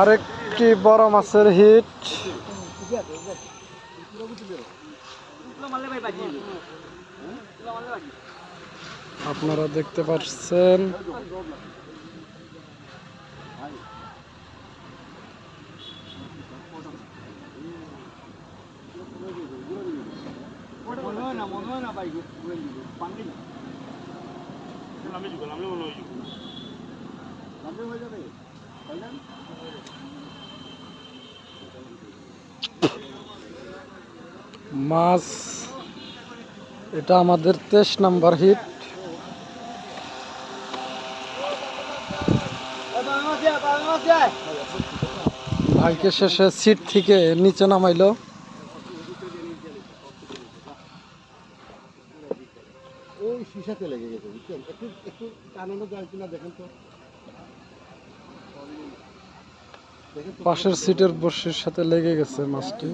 আরেকটি বড় মাছের হিট। আপনারা দেখতে পাচ্ছেন মাছ এটা আমাদের তেইশ নাম্বার হিট। ভাইকে শেষে সিট থেকে নিচে নামাইলো। ওই লেগে গেছে বুঝছেন? একটু একটু টানানো যায় কিনা দেখেন তো। পাশের সিটের বর্ষির সাথে লেগে গেছে মাছটি।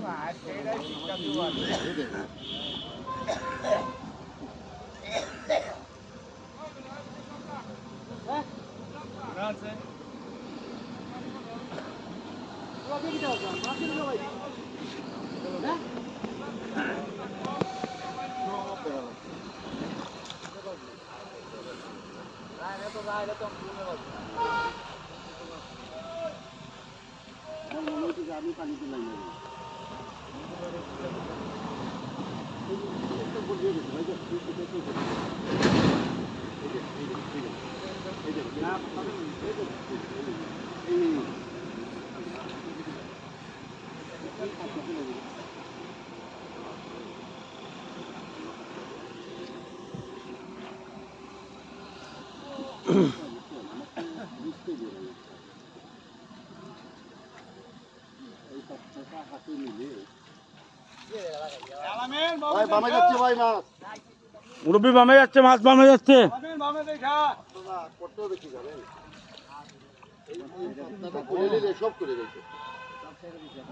আমার আমি পানিতে লাগিয়ে দেবো। মুরব্বী বামে যাচ্ছে মাছ বামে যাচ্ছে। গেছে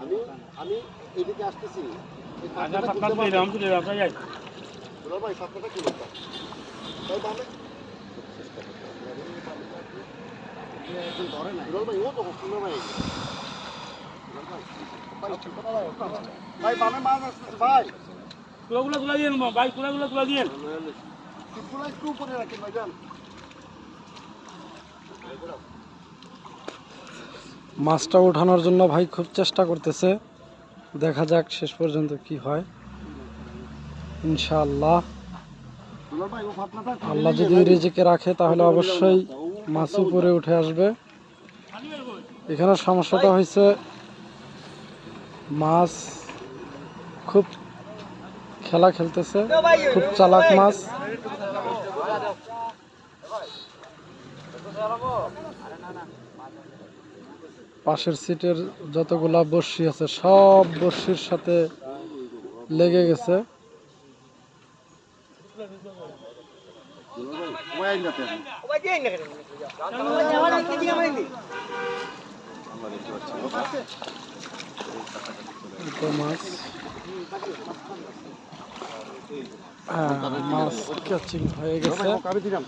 আমি আমি এদিকে আসতেছি এই আচ্ছা পাত্তাটা পাক্কা খুলতে তুলে পারব। দিলাম তুলে দিলাম আপনার যাই দুলাল ভাই পাত্তাটা খুলে দাও। ভাই বামে মাছটা ওঠানোর জন্য ভাই খুব চেষ্টা করতেছে। দেখা যাক শেষ পর্যন্ত কি হয়। খুলে আল্লাহ যদি রিজিকে রাখে তাহলে অবশ্যই মাছ উপরে উঠে আসবে। এখানে সমস্যাটা হয়েছে, মাছ খুব খেলা খেলতেছে, খুব চালাক মাছ। পাশের সিটের যতগুলা বর্ষি আছে, সব বর্ষির সাথে লেগে গেছে। ওই আইনাতে আপনি। এটা মাছ হ্যাঁ মাছ ক্যাচিং হয়ে দুলাল গেছে ভাই, ও কাবে দিলাম